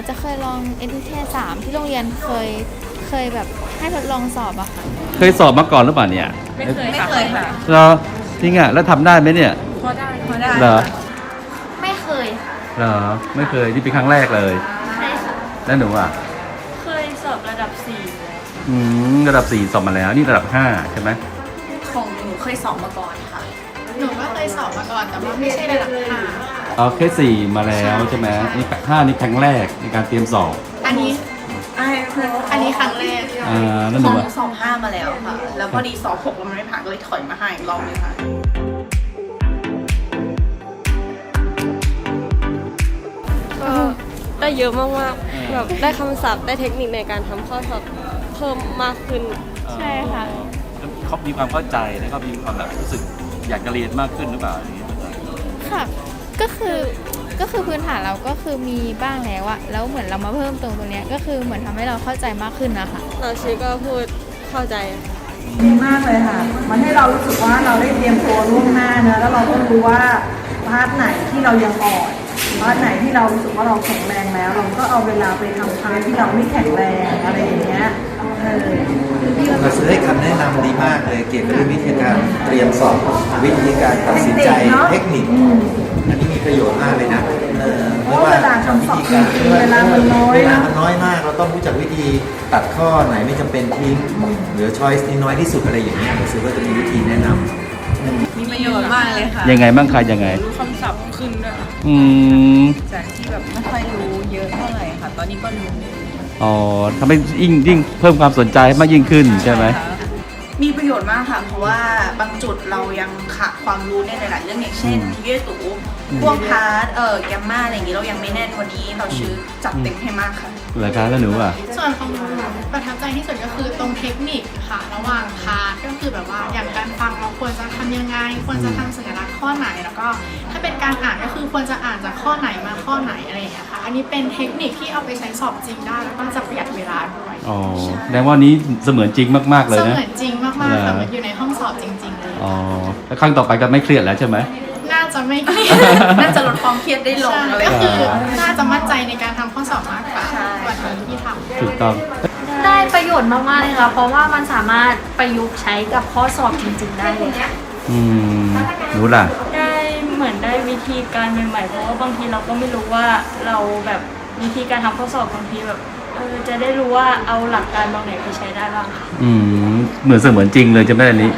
n t t 3ที่โรงเรียนเคยเคยแบบให้ทดลองสอบอะค่ะเคยสอบมาก่อนหรือเปล่าเนี่ยไม่เคยค่ะเหรอจริงอะแล้วทำได้ไหมเนี่ยพอได้พอได้เหรอไม่เคยค่ะเหรอไม่เคยนี่เป็นครั้งแรกเลยใช่ค่ะแล้วหนูอะเคยสอบระดับสี่อืมระดับสี่สอบมาแล้วนี่ระดับห้าใช่ไหมของหนูเคยสอบมาก่อนค่ะหนูก็เคยสอบมาก่อนแต่ว่าไม่ใช่ระดับห้า เอาแค่สี่มาแล้วใช่ไหมนี่ห้านี่ครั้งแรกในการเตรียมสอบอันนี้ไอ้เพื่อนอันนี้ครั้งแรกอ่าแล้วหขนูองหอะนูสอบห้ามาแล้วค่ะ แล้วพอดีสอบหกแล้วมันไม่ผ่านก็เลยถอยมาให้อีกรอบนึงค่ะก็ได้เยอะมากๆแบบได้คำศัพท์ได้เทคนิคในการทำข้อสอบเพิ่มมากขึ้นใช่ค่ะเขามีความเข้าใจแล้วก็มีความแบบรู้สึกอยากจะเรียนมากขึ้นหรือเปล่าอย่างเงี้ยค่ะ ก็คือก็คือพื้นฐานเราก็คือมีบ้างแล้วอะแล้วเหมือนเรามาเพิ่มตรงตรงเนี้ยก็คือเหมือนทำให้เราเข้าใจมากขึ้นนะคะเราชีก็พูดเข้าใจดีมากเลยค่ะ มันให้เรารู้สึกว่าเราได้เตรียมตัวล่วงหน้าเนอะแล้วเราก็รู้ว่าพาร์ทไหนที่เรายังอ่อนพาร์ทไหนที่เรารู้สึกว่าเราแข็งแรงแล้ว เราก็เอาเวลาไปทำพาร์ทที่เราไม่แข็งแรงอะไรอย่างเงี้ยเออเราซื้อให้คำแนะนำดีมากเลยเกี่ยวกับเรื่องวิธีการเตรียมสอบวิธีการตัดสินใจเทคนิค อันนี้มีประโยชน์มากเลยนะเออเพราะว่าเวลาทำสอบจริงๆเวลามันน้อยเวลาเนอะมันน้อยมาก เราต้องรู้จักวิธีตัดข้อไหนไม่จำเป็นทิ้งเหลือช้อยส์น้อยที่สุดอะไรอย่างเงี้ยเราซื้อว่าจะมีวิธีแนะนำมีประโยชน์มากเลยค่ะ ยังไงบ้างคะยังไง รู้คำศัพท์ขึ้นด้วยค่ะอืมจากที่แบบไม่ค่อยรู้เยอะเท่าไหร่ค่ะ ตอนนี้ก็รู้อ๋อทำให้ยิ่งยิ่งเพิ่มความสนใจมากยิ่งขึ้นใช่ไหมค่ะ มีประโยชน์มากค่ะ เพราะว่าบางจุดเรายังขาดความรู้ในหลายๆเรื่องอย่างเช่นอืมทีวีตูพวกพาร์ทเอ่อแกมมาอะไรอย่างนี้เรายังไม่แน่นวันนี้เราชื่อจัดเต็มให้มากค่ะ เหรอคะแล้วหนูอะ ส่วนของหนูประทับใจที่สุดก็คือตรงเทคนิคค่ะ ระหว่างพาร์ทก็คือแบบว่าอย่างการฟังเราควรจะทำยังไง ควรจะทำสัญลักษณ์ข้อไหนแล้วก็ ถ้าเป็นการอ่านก็คือควรจะอ่านจากข้อไหนมาข้อไหนอะไรอย่างเงี้ยค่ะ อันนี้เป็นเทคนิคที่เอาไปใช้สอบจริงได้แล้วก็จะประหยัดเวลาด้วยอ๋อแสดงว่านี้เสมือนจริงมาก ๆ เลยเสนะ มือนจริงมากๆค่ะเหรอเหมือนอยู่ในห้องสอบจริงๆเลยอ๋อแล้วครั้งต่อไปก็ไม่เครียดแล้วใช่ไหมน่าจะไม่เครียดน่าจะลดความเครียดได้ลงใช่อะไรอก็ย่างคืเงี้อยน่าจะมั่นใจในการทำข้อสอบมากกว่าใช่กว่าที่ทำถูกต้องได้ประโยชน์มากๆเลยค่ะเพราะว่ามันสามารถประยุกต์ใช้กับข้อสอบจริง ๆ ได้เลยค่ะอืมหนูล่ะได้เหมือนได้วิธีการใหม่ๆเพราะว่าบางทีเราก็ไม่รู้ว่าเราแบบวิธีการทำข้อสอบบางทีแบบ เออจะได้รู้ว่าเอาหลักการบางไหนไปใช้ได้บ้างค่ะ อืมเหมือนเสมือนจริงเลยจำได้อันนี้